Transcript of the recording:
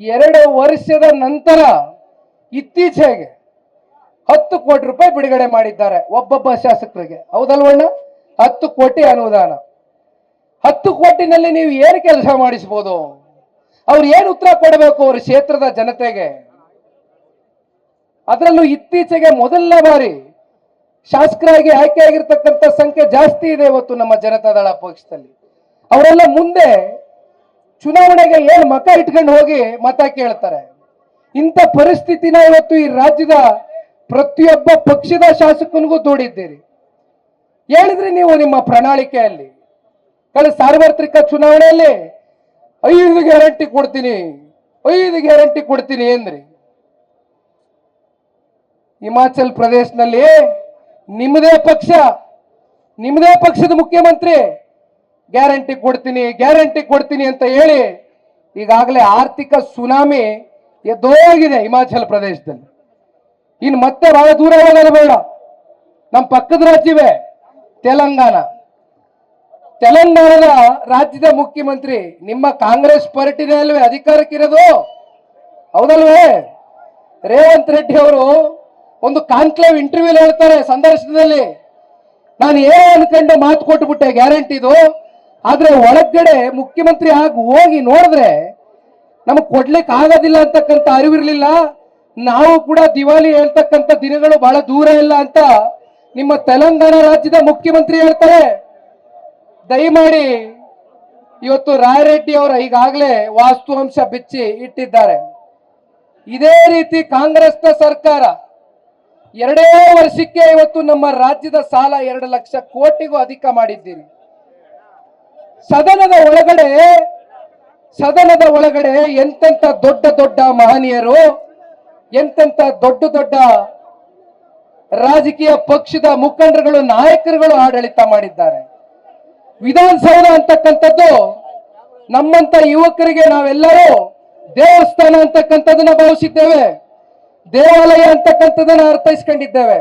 ಎರಡು ವರ್ಷದ ನಂತರ ಇತ್ತೀಚೆಗೆ ಹತ್ತು ಕೋಟಿ ರೂಪಾಯಿ ಬಿಡುಗಡೆ ಮಾಡಿದ್ದಾರೆ ಒಬ್ಬೊಬ್ಬ ಶಾಸಕರಿಗೆ. ಹೌದಲ್ವಣ್ಣ ಹತ್ತು ಕೋಟಿ ಅನುದಾನ. ಹತ್ತು ಕೋಟಿನಲ್ಲಿ ನೀವು ಏನು ಕೆಲಸ ಮಾಡಿಸ್ಬೋದು? ಅವ್ರು ಏನು ಉತ್ತರ ಕೊಡಬೇಕು ಅವ್ರ ಕ್ಷೇತ್ರದ ಜನತೆಗೆ? ಅದರಲ್ಲೂ ಇತ್ತೀಚೆಗೆ ಮೊದಲನೇ ಬಾರಿ ಶಾಸಕರಾಗಿ ಆಯ್ಕೆಯಾಗಿರ್ತಕ್ಕಂಥ ಸಂಖ್ಯೆ ಜಾಸ್ತಿ ಇದೆ ಇವತ್ತು ನಮ್ಮ ಜನತಾದಳ ಪಕ್ಷದಲ್ಲಿ. ಅವರೆಲ್ಲ ಮುಂದೆ ಚುನಾವಣೆಗೆ ಏನು ಮತ ಇಟ್ಕೊಂಡು ಹೋಗಿ ಮತ ಕೇಳ್ತಾರೆ? ಇಂಥ ಪರಿಸ್ಥಿತಿನ ಇವತ್ತು ಈ ರಾಜ್ಯದ ಪ್ರತಿಯೊಬ್ಬ ಪಕ್ಷದ ಶಾಸಕನಿಗೂ ದೂಡಿದ್ದೀರಿ. ಹೇಳಿದ್ರಿ ನೀವು ನಿಮ್ಮ ಪ್ರಣಾಳಿಕೆಯಲ್ಲಿ ಕಳೆದ ಸಾರ್ವತ್ರಿಕ ಚುನಾವಣೆಯಲ್ಲಿ ಐದು ಗ್ಯಾರಂಟಿ ಕೊಡ್ತೀನಿ, ಐದು ಗ್ಯಾರಂಟಿ ಕೊಡ್ತೀನಿ ಎಂದ್ರಿ ಹಿಮಾಚಲ್ ಪ್ರದೇಶನಲ್ಲಿ ನಿಮ್ಮದೇ ಪಕ್ಷ, ನಿಮ್ಮದೇ ಪಕ್ಷದ ಮುಖ್ಯಮಂತ್ರಿ ಗ್ಯಾರಂಟಿ ಕೊಡ್ತೀನಿ ಗ್ಯಾರಂಟಿ ಕೊಡ್ತೀನಿ ಅಂತ ಹೇಳಿ ಈಗಾಗಲೇ ಆರ್ಥಿಕ ಸುನಾಮಿ ಎದ್ದೋಗಿದೆ ಹಿಮಾಚಲ ಪ್ರದೇಶದಲ್ಲಿ. ಇನ್ನು ಮತ್ತೆ ಬಹಳ ದೂರ ಹೋಗೋದು ಬೇಡ. ನಮ್ಮ ಪಕ್ಕದ ರಾಜ್ಯವೇ ತೆಲಂಗಾಣ. ತೆಲಂಗಾಣದ ರಾಜ್ಯದ ಮುಖ್ಯಮಂತ್ರಿ, ನಿಮ್ಮ ಕಾಂಗ್ರೆಸ್ ಪಾರ್ಟಿನೇ ಅಲ್ವೇ ಅಧಿಕಾರಕ್ಕಿರೋದು ಹೌದಲ್ವೇ? ರೇವಂತ್ ರೆಡ್ಡಿ ಅವರು ಒಂದು ಕಾನ್ಕ್ಲೇವ್ ಇಂಟರ್ವ್ಯೂ ಹೇಳ್ತಾರೆ ಸಂದರ್ಶನದಲ್ಲಿ. ನಾನು ಏನೋ ಅನ್ಕೊಂಡು ಮಾತು ಕೊಟ್ಬಿಟ್ಟೆ ಗ್ಯಾರಂಟಿದು ಆದ್ರೆ ಒಳಗಡೆ ಮುಖ್ಯಮಂತ್ರಿ ಆಗಿ ಹೋಗಿ ನೋಡಿದ್ರೆ ನಮಗ್ ಕೊಡ್ಲಿಕ್ಕೆ ಆಗೋದಿಲ್ಲ ಅಂತಕ್ಕಂಥ ಅರಿವಿರ್ಲಿಲ್ಲ. ನಾವು ಕೂಡ ದಿವಾಲಿ ಹೇಳ್ತಕ್ಕಂಥ ದಿನಗಳು ಬಹಳ ದೂರ ಇಲ್ಲ ಅಂತ ನಿಮ್ಮ ತೆಲಂಗಾಣ ರಾಜ್ಯದ ಮುಖ್ಯಮಂತ್ರಿ ಹೇಳ್ತಾರೆ. ದಯಮಾಡಿ ಇವತ್ತು ರಾಯರೆಡ್ಡಿ ಅವರು ಈಗಾಗಲೇ ವಾಸ್ತುವಂಶ ಬಿಚ್ಚಿ ಇಟ್ಟಿದ್ದಾರೆ. ಇದೇ ರೀತಿ ಕಾಂಗ್ರೆಸ್ನ ಸರ್ಕಾರ ಎರಡೇ ವರ್ಷಕ್ಕೆ ಇವತ್ತು ನಮ್ಮ ರಾಜ್ಯದ ಸಾಲ ಎರಡು ಲಕ್ಷ ಕೋಟಿಗೂ ಅಧಿಕ ಮಾಡಿದ್ದೀರಿ. ಸದನದ ಒಳಗಡೆ ಸದನದ ಒಳಗಡೆ ಎಂತೆಂತ ದೊಡ್ಡ ದೊಡ್ಡ ಮಹನೀಯರು ಎಂತೆಂತ ದೊಡ್ಡ ದೊಡ್ಡ ರಾಜಕೀಯ ಪಕ್ಷದ ಮುಖಂಡರುಗಳು, ನಾಯಕರುಗಳು ಆಡಳಿತ ಮಾಡಿದ್ದಾರೆ. ವಿಧಾನಸೌಧ ಅಂತಕ್ಕಂಥದ್ದು ನಮ್ಮಂತ ಯುವಕರಿಗೆ ನಾವೆಲ್ಲರೂ ದೇವಸ್ಥಾನ ಅಂತಕ್ಕಂಥದ್ದನ್ನ ಭಾವಿಸಿದ್ದೇವೆ. ದೇವಾಲಯ ಅಂತಕ್ಕಂಥದ್ದನ್ನ ಅರ್ಥೈಸ್ಕೊಂಡಿದ್ದೇವೆ.